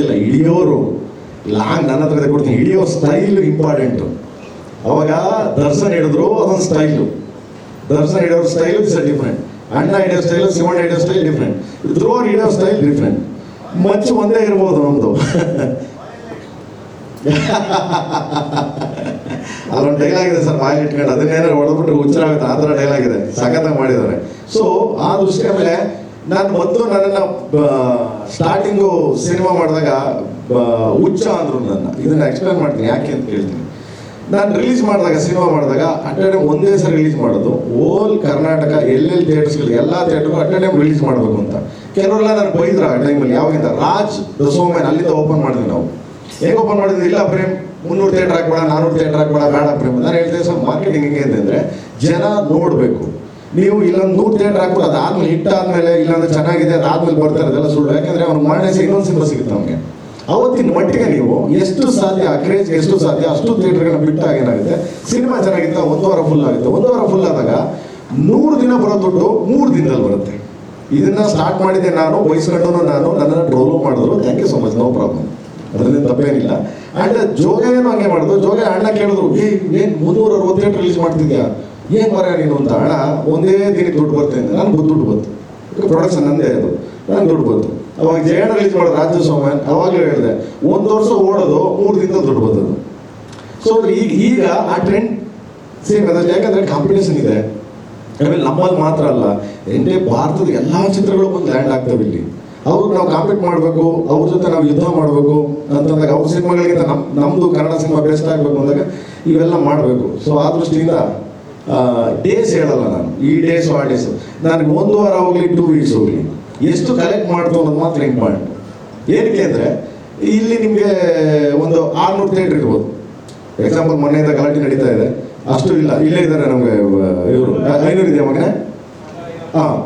ಕೊಟ್ಟಿಲ್ಲ ಹಿಡಿಯೋರು. ಲಾಂಗ್ ನನ್ನ ಹತ್ರ ಕೊಡ್ತೀನಿ. ಹಿಡಿಯೋ ಸ್ಟೈಲ್ ಇಂಪಾರ್ಟೆಂಟು ಅವಾಗ ದರ್ಶನ್ ಹಿಡಿದ್ರು ಅದೊಂದು ಸ್ಟೈಲು ದರ್ಶನ್ ಹಿಡಿಯೋ ಸ್ಟೈಲ್ ಇಸ್ ಡಿಫ್ರೆಂಟ್ ಅಣ್ಣ ಹಿಡಿಯೋ ಸ್ಟೈಲ್ ಶಿವಣ್ಣ ಹಿಡಿಯೋ ಸ್ಟೈಲ್ ಡಿಫ್ರೆಂಟ್ ಧ್ರುವರ್ ಹಿಡಿಯೋ ಸ್ಟೈಲ್ ಡಿಫ್ರೆಂಟ್ ಮಂಚು ಒಂದೇ ಇರ್ಬೋದು ನಮ್ಮದು ಅಲ್ಲೊಂದು ಡೈಲಾಗ್ ಇದೆ ಸರ್ ಬಾಯಿ ಇಟ್ಕೊಂಡು. ಅದನ್ನೇನಾದ್ರು ಒಳಬಿಟ್ಟು ಹುಚ್ಚರಾಗುತ್ತೆ ಆ ಥರ ಡೈಲಾಗ್ ಇದೆ ಸಖತ್ತಾಗಿ ಮಾಡಿದ್ದಾರೆ. ಸೊ ಆ ದೃಷ್ಟಿಯ ಆಮೇಲೆ ನಾನು ಮೊದಲು ನನ್ನನ್ನು ಸ್ಟಾರ್ಟಿಂಗು ಸಿನಿಮಾ ಮಾಡಿದಾಗ ಹುಚ್ಚ ಅಂದ್ರು ನನ್ನ. ಇದನ್ನ ಎಕ್ಸ್ಪ್ಲೇನ್ ಮಾಡ್ತೀನಿ, ಯಾಕೆ ಅಂತ ಹೇಳ್ತೀನಿ ನಾನು ರಿಲೀಸ್ ಮಾಡಿದಾಗ ಸಿನಿಮಾ ಮಾಡಿದಾಗ ಅಟ್ ಒಂದೇ ಸಲ ರಿಲೀಸ್ ಮಾಡೋದು. ಓಲ್ ಕರ್ನಾಟಕ ಎಲ್ಲೆಲ್ಲಿ ಥಿಯೇಟರ್ಸ್ಗಳು ಎಲ್ಲ ಥಿಯೇಟರ್ಗೂ ಅಟ್ ರಿಲೀಸ್ ಮಾಡಬೇಕು ಅಂತ. ಕೆಲವರೆಲ್ಲ ನಾನು ಬೈದ್ರು ಆ ಟೈಮಲ್ಲಿ ಯಾವಾಗಿಂದ? ರಾಜ್ ದ ಸೋಮ್ಯಾನ್ ಅಲ್ಲಿಂದ ಓಪನ್ ಮಾಡಿದ್ವಿ ನಾವು. ಹೇಗೆ ಓಪನ್ ಮಾಡಿದ್ವಿ? ಇಲ್ಲ ಪ್ರೇಮ್, ಮುನ್ನೂರು ಥಿಯೇಟರ್ ಹಾಕ್ಬೇಡ ನಾನ್ನೂರು ಥಿಯೇಟರ್ ಹಾಕ್ಬೇಡ, ಬೇಡ ಪ್ರೇಮ್. ನಾನು ಹೇಳ್ತೇವೆ ಸರ್ ಮಾರ್ಕೆಟಿಂಗ್ ಹೆಂಗೆ ಅಂತಂದರೆ ಜನ ನೋಡಬೇಕು. ನೀವು ಇಲ್ಲೊಂದು ನೂರು ಥಿಯೇಟರ್ ಹಾಕ್ಬಿಟ್ಟು ಅದಾದ್ಮೇಲೆ ಹಿಟ್ ಆದ್ಮೇಲೆ ಇಲ್ಲಾಂದ್ರೆ ಚೆನ್ನಾಗಿದೆ ಅದಾದ್ಮೇಲೆ ಬರ್ತಾರೆ ಅದೆಲ್ಲ ಸುಳ್ಳು. ಯಾಕಂದ್ರೆ ಅವ್ನು ಮಾಡೇ ಇನ್ನೊಂದು ಸಿನಿಮಾ ಸಿಗುತ್ತೆ ನಮಗೆ ಅವತ್ತಿನ ಮಟ್ಟಿಗೆ ನೀವು ಎಷ್ಟು ಸಾಧ್ಯ ಅಕ್ರೇಜ್ ಕ್ರೇಜ್ ಎಷ್ಟು ಸಾಧ್ಯ, ಅಷ್ಟು ಥಿಯೇಟರ್ಗಳನ್ನ ಬಿಟ್ಟಾಗ ಏನಾಗುತ್ತೆ? ಸಿನಿಮಾ ಚೆನ್ನಾಗಿತ್ತು, ಒಂದು ವಾರ ಫುಲ್ ಆಗುತ್ತೆ. ಒಂದು ವಾರ ಫುಲ್ ಆದಾಗ ನೂರು ದಿನ ಬರೋ ದುಡ್ಡು ಮೂರು ದಿನದಲ್ಲಿ ಬರುತ್ತೆ. ಇದನ್ನ ಸ್ಟಾರ್ಟ್ ಮಾಡಿದೆ ನಾನು ವಹಿಸ್ಕೊಂಡು ನಾನು, ನನ್ನನ್ನು ಟ್ರೋಲು ಮಾಡಿದ್ರು. Thank you so much no problem ಅದರಲ್ಲಿ ತಪ್ಪೇನಿಲ್ಲ. ಅಂಡ್ ಜೋಗೇನು ಹಂಗೆ ಮಾಡಿದ್ರು. ಜೋಗ ಅಣ್ಣ ಕೇಳಿದ್ರು ಏ ಏನ್ ಮುನ್ನೂರ ಅರವತ್ತು ಥಿಯೇಟರ್ ರಿಲೀಸ್ ಮಾಡ್ತಿದ್ಯಾ? ಏನ್ ಮರ ನೀನು ಅಂತ ಅಣ್ಣ ಒಂದೇ ದಿನ ದುಡ್ಡು ಬರ್ತೇನೆ ನನ್ಗೆ ದುಡ್ಡು ಬಂತು. ಪ್ರೊಡಕ್ಷನ್ ನಂದೇ ಅದು. ನಾನು ದುಡ್ಡು ಬಂತು. ಅವಾಗ ಜಯಣ್ಣ ರಿಲೀಸ್ ಮಾಡೋದು ರಾಜ್ಯ ಸೋಮನ್ ಅವಾಗಲೂ ಹೇಳಿದೆ, ಒಂದು ವರ್ಷ ಓಡೋದು, ಮೂರು ದಿನ ದುಡ್ಡು ಬಂದದ್ದು. ಸೊ ಈಗ ಈಗ ಆ ಟ್ರೆಂಡ್ ಸೇಮ್ ಅದರಲ್ಲಿ ಯಾಕಂದ್ರೆ ಕಾಂಪಿಟೇಷನ್ ಇದೆ. ಆಮೇಲೆ ನಮ್ಮಲ್ಲಿ ಮಾತ್ರ ಅಲ್ಲ. ಎಂಟೇ ಭಾರತದ ಎಲ್ಲಾ ಚಿತ್ರಗಳು ಬಂದು ಲ್ಯಾಂಡ್ ಆಗ್ತವೆ ಇಲ್ಲಿ. ಅವ್ರಿಗೆ ನಾವು ಕಾಂಪೀಟ್ ಮಾಡಬೇಕು, ಅವ್ರ ಜೊತೆ ನಾವು ಯುದ್ಧ ಮಾಡಬೇಕು ಅಂತಂದಾಗ ಅವ್ರ ಸಿನಿಮಾಗಳಿಗಿಂತ ನಮ್ಮ ನಮ್ಮದು ಕನ್ನಡ ಸಿನಿಮಾ ಬೆಸ್ಟ್ ಆಗಬೇಕು ಅಂದಾಗ ಇವೆಲ್ಲ ಮಾಡಬೇಕು. ಸೊ ಆ ದೃಷ್ಟಿಯಿಂದ ಡೇಸ್ ಹೇಳಲ್ಲ ನಾನು. ಈ ಡೇಸ್ ಆ ಡೇಸ್ ನನಗೆ ಒಂದು ವಾರ ಹೋಗ್ಲಿ ಟೂ ವೀಕ್ಸ್ ಹೋಗ್ಲಿ. ಎಷ್ಟು ಕಲೆಕ್ಟ್ ಮಾಡ್ತು ಅನ್ನೋದು ಮಾತ್ರ ಇಂಪಾರ್ಟೆಂಟ್ ಏನಕ್ಕೆ ಅಂದರೆ, ಇಲ್ಲಿ ನಿಮಗೆ ಒಂದು ಆರ್ನೂರು ಥಿಯೇಟ್ರ್ ಇರ್ಬೋದು. ಎಕ್ಸಾಂಪಲ್ ಮೊನ್ನೆಯಿಂದ ಗಲಾಟೆ ನಡೀತಾ ಇದೆ. ಅಷ್ಟು ಇಲ್ಲ. ಇಲ್ಲೇ ಇದ್ದಾರೆ ನಮಗೆ ಇವರು. ಐನೂರು ಇದೆ ಮಗನೇ? ಹಾಂ.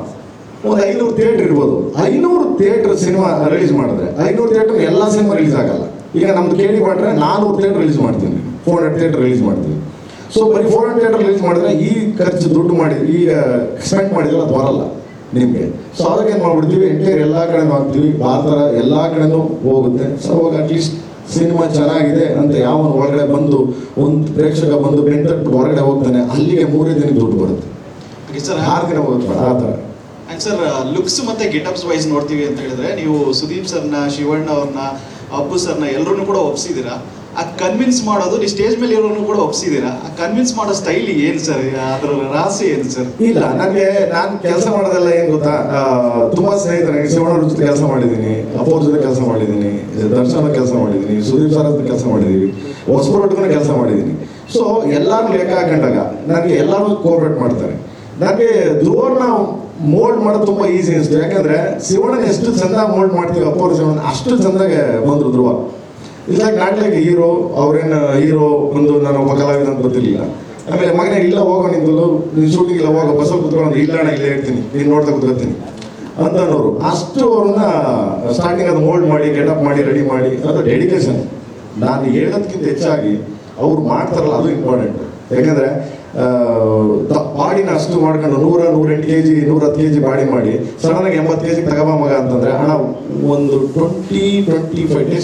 ಒಂದು ಐನೂರು ಥಿಯೇಟ್ರ್ ಇರ್ಬೋದು. ಐನೂರು ಥಿಯೇಟ್ರ್ ಸಿನಿಮಾ ರಿಲೀಸ್ ಮಾಡಿದ್ರೆ, ಐನೂರು ಥಿಯೇಟ್ರ್ ಎಲ್ಲ ಸಿನಿಮಾ ರಿಲೀಸ್ ಆಗಲ್ಲ. ಈಗ ನಮ್ದು ಕೇಳಿ ಮಾಡ್ರೆ ನಾನೂರು ಥಿಯೇಟ್ರ್ ರಿಲೀಸ್ ಮಾಡ್ತೀನಿ. ಫೋರ್ ಹಂಡ್ರೆಡ್ ಥಿಯೇಟ್ರ್ ರಿಲೀಸ್ ಮಾಡ್ತೀನಿ. ಸೊ ಬರೀ ಫೋರ್ ಹಂಡ್ರೆಡ್ ರಿಲೀಸ್ ಮಾಡಿದ್ರೆ ಈ ಖರ್ಚು ದುಡ್ಡು ಮಾಡಿ ಈ ಸ್ಪೆಂಡ್ ಮಾಡಿದ್ರೆ ಅದು ಬರಲ್ಲ ನಿಮಗೆ. ಸೊ ಅವಾಗ ಏನು ಮಾಡ್ಬಿಡ್ತೀವಿ? ಎಂಟೈರ್ ಎಲ್ಲ ಕಡೆನೂ ಹಾಕ್ತೀವಿ ಭಾರತ ಎಲ್ಲ ಕಡೆನೂ ಹೋಗುತ್ತೆ. ಸೊ ಅವಾಗ ಅಟ್ಲೀಸ್ಟ್ ಸಿನಿಮಾ ಚೆನ್ನಾಗಿದೆ ಅಂತ ಯಾವ ಒಳಗಡೆ ಬಂದು ಒಂದು ಪ್ರೇಕ್ಷಕ ಬಂದು ಬೆಂಟಟ್ಟು ಹೊರಗಡೆ ಹೋಗ್ತಾನೆ ಅಲ್ಲಿಗೆ ಮೂರೇ ದಿನಕ್ಕೆ ದುಡ್ಡು ಬರುತ್ತೆ. ಸರ್ ಆರು ದಿನ ಹೋಗುತ್ತೆ ಆ ಥರ? ಸರ್ ಲುಕ್ಸ್ ಮತ್ತೆ ಗೆಟಪ್ಸ್ ವೈಸ್ ನೋಡ್ತೀವಿ ಅಂತ ಹೇಳಿದ್ರೆ ನೀವು ಸುದೀಪ್ ಸರ್ನ ಶಿವಣ್ಣ ಅವ್ರನ್ನ ಅಪ್ಪು ಸರ್ನ ಎಲ್ಲರೂ ಕೂಡ ಒಪ್ಸಿದ್ದೀರಾ? ಆ ಕನ್ವಿನ್ಸ್ ಮಾಡೋದು ನೀವು ಸ್ಟೇಜ್ ಮೇಲೆ ಇರೋನು ಕೂಡ ಒಪ್ಸಿದ್ದೀರಾ? ಕನ್ವಿನ್ಸ್ ಮಾಡೋ ಸ್ಟೈಲ್ ಏನು ಸರ್ ಅದರ ರಾಸಿ ಏನು ಸರ್ ಇಲ್ಲ ನನಗೆ ನಾನು ಕೆಲಸ ಮಾಡೋದೆಲ್ಲ ಏನು ಗೊತ್ತಾ? ತುಂಬಾ ಸ್ನೇಹಿತರೆ ಶಿವಣ್ಣ ಜೊತೆ ಕೆಲಸ ಮಾಡಿದ್ದೀನಿ, ಅಪ್ಪವ್ರ ಜೊತೆ ಕೆಲಸ ಮಾಡಿದ್ದೀನಿ ದರ್ಶನ ಕೆಲಸ ಮಾಡಿದ್ದೀನಿ, ಸುದೀಪ್ ಸರ್ ಹತ್ರ ಕೆಲಸ ಮಾಡಿದ್ದೀವಿ ಹೊಸಬರೊಟ್ಟಿಗೂ ಕೆಲಸ ಮಾಡಿದ್ದೀನಿ ಸೊ ಎಲ್ಲಾರು ಲೆಕ್ಕ ಹಾಕೊಂಡಾಗ ನನಗೆ ಎಲ್ಲರೂ ಕೋಆಪರೇಟ್ ಮಾಡ್ತಾರೆ. ನನಗೆ ಧ್ರುವರ್ನ ಮೋಲ್ಡ್ ಮಾಡೋದು ತುಂಬಾ ಈಸಿ ಅನಿಸ್ತು ಯಾಕಂದ್ರೆ ಶಿವಣ್ಣನ ಎಷ್ಟು ಚಂದ ಮೋಲ್ಡ್ ಮಾಡ್ತೀವಿ, ಅಪ್ಪವ್ರ ಶಿವಣ್ಣ ಅಷ್ಟು ಚಂದಾಗೆ ಬಂದ್ರು ಧ್ರುವ. ಇಲ್ಲ ನಾಟ್ಲಿಗೆ ಹೀರೋ, ಅವ್ರೇನು ಹೀರೋ ಒಂದು ನಾನು ಒಬ್ಬ ಕಲಾವಿದ ಅಂತ ಗೊತ್ತಿರಲಿಲ್ಲ. ಆಮೇಲೆ ಮಗನೇ, ಇಲ್ಲ, ಹೋಗೋ ನಿಂತು ನೀನು ಶೂಟಿಂಗ್ ಇಲ್ಲ ಹೋಗೋ ಬಸ್ಸಲ್ಲಿ ಕುತ್ಕೊಂಡು ಇಲ್ಲ ಅಣ್ಣ, ಇಲ್ಲೇ ಇರ್ತೀನಿ, ನೀನು ನೋಡ್ತಾ ಕುತ್ಕೋತೀನಿ ಅನ್ನೋರು. ಅಷ್ಟು ಅವ್ರನ್ನ ಸ್ಟಾರ್ಟಿಂಗ್ ಅದು ಮೋಲ್ಡ್ ಮಾಡಿ ಗೆಟಪ್ ಮಾಡಿ ರೆಡಿ ಮಾಡಿ, ಅದು ಡೆಡಿಕೇಶನ್ ನಾನು ಹೇಳೋದಕ್ಕಿಂತ ಹೆಚ್ಚಾಗಿ ಅವ್ರು ಮಾಡ್ತಾರಲ್ಲ, ಅದು ಇಂಪಾರ್ಟೆಂಟ್ ಯಾಕಂದ್ರೆ ಬಾಡಿನ ಅಷ್ಟು ಮಾಡ್ಕೊಂಡು ನೂರ, ನೂರೆಂಟು ಕೆ ಜಿ ನೂರ ಹತ್ತು ಕೆ ಜಿ ಬಾಡಿ ಮಾಡಿ ಸಡನ್ ಆಗಿ ಎಂಬತ್ತು ಕೆ ಜಿ ತಗೋಬ ಮಗ ಅಂತಂದ್ರೆ ಹಣ ಒಂದು ಟ್ವೆಂಟಿ ಟ್ವೆಂಟಿ ಫೈವ್ ಡೇಸ್